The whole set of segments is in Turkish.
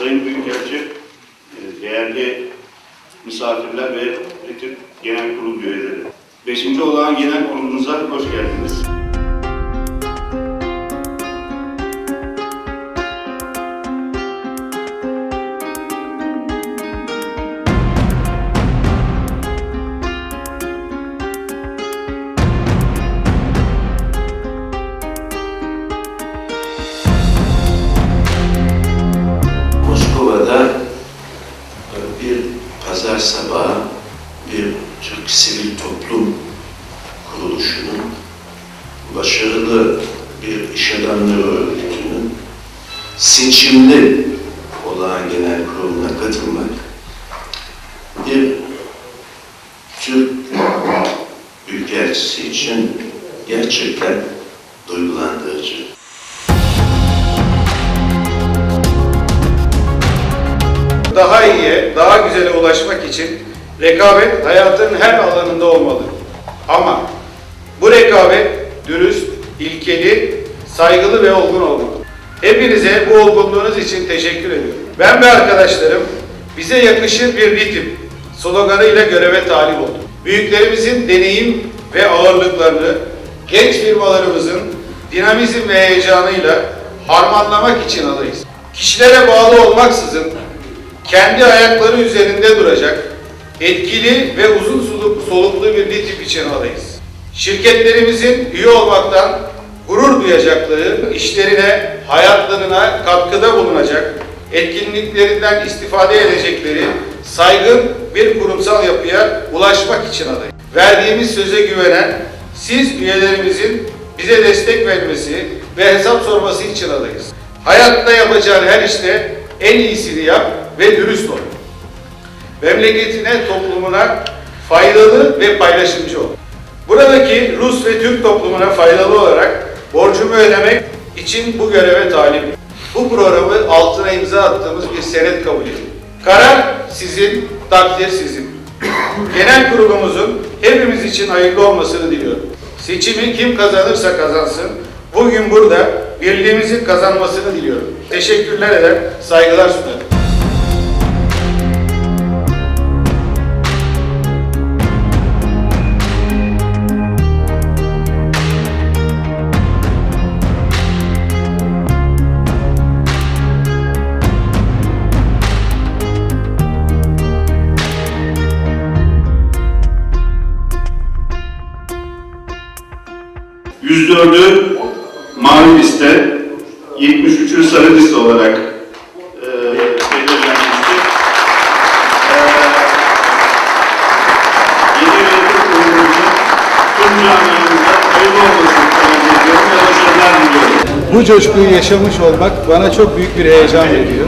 Sayın Büyükelçi, e, değerli misafirler ve Etüt Genel Kurulu üyeleri. Beşinci olağan genel kurulumuza hoş geldiniz. Sabahı bir Türk Sivil Toplum Kuruluşu'nun başarılı bir iş adamları örgütünün seçimli olağan genel kuruluna katılmak bir Türk Büyükelçisi için gerçekten duygulandırıcı. Daha güzele ulaşmak için rekabet hayatın her alanında olmalı. Ama bu rekabet dürüst, ilkeli, saygılı ve olgun olmalı. Hepinize bu olgunluğunuz için teşekkür ediyorum. Ben ve arkadaşlarım bize yakışır bir ritim sloganıyla göreve talip olduk. Büyüklerimizin deneyim ve ağırlıklarını genç firmalarımızın dinamizm ve heyecanıyla harmanlamak için adayız. Kişilere bağlı olmaksızın kendi ayakları üzerinde duracak, etkili ve uzun soluk- soluklu bir tip için adayız. Şirketlerimizin üye olmaktan gurur duyacakları, işlerine, hayatlarına katkıda bulunacak, etkinliklerinden istifade edecekleri saygın bir kurumsal yapıya ulaşmak için adayız. Verdiğimiz söze güvenen siz üyelerimizin bize destek vermesi ve hesap sorması için adayız. Hayatta yapacağın her işte en iyisini yap ve dürüst ol. Memleketine, toplumuna faydalı ve paylaşımcı ol. Buradaki Rus ve Türk toplumuna faydalı olarak borcumu ödemek için bu göreve talibim. Bu programı altına imza attığımız bir senet kabul edin. Karar sizin, takdir sizin. Genel kurulumuzun hepimiz için hayırlı olmasını diliyorum. Seçimi kim kazanırsa kazansın, bugün burada birliğimizin kazanmasını diliyorum. Teşekkürler eder, saygılar sunarım. %4'ü mavi liste, 73'ü sarı liste olarak e. E. Bu coşkuyu yaşamış olmak bana çok büyük bir heyecan veriyor.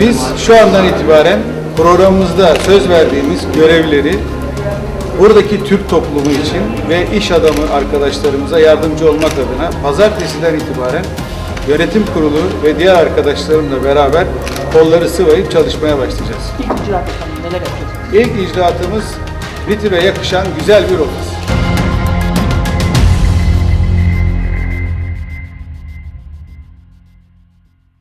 Biz şu andan itibaren programımızda söz verdiğimiz görevleri buradaki Türk toplumu için ve iş adamı arkadaşlarımıza yardımcı olmak adına pazartesiden itibaren yönetim kurulu ve diğer arkadaşlarımla beraber kolları sıvayıp çalışmaya başlayacağız. İlk icraat efendim neler yapıyorsunuz? İlk icraatımız Ritü'ye yakışan güzel bir ofis.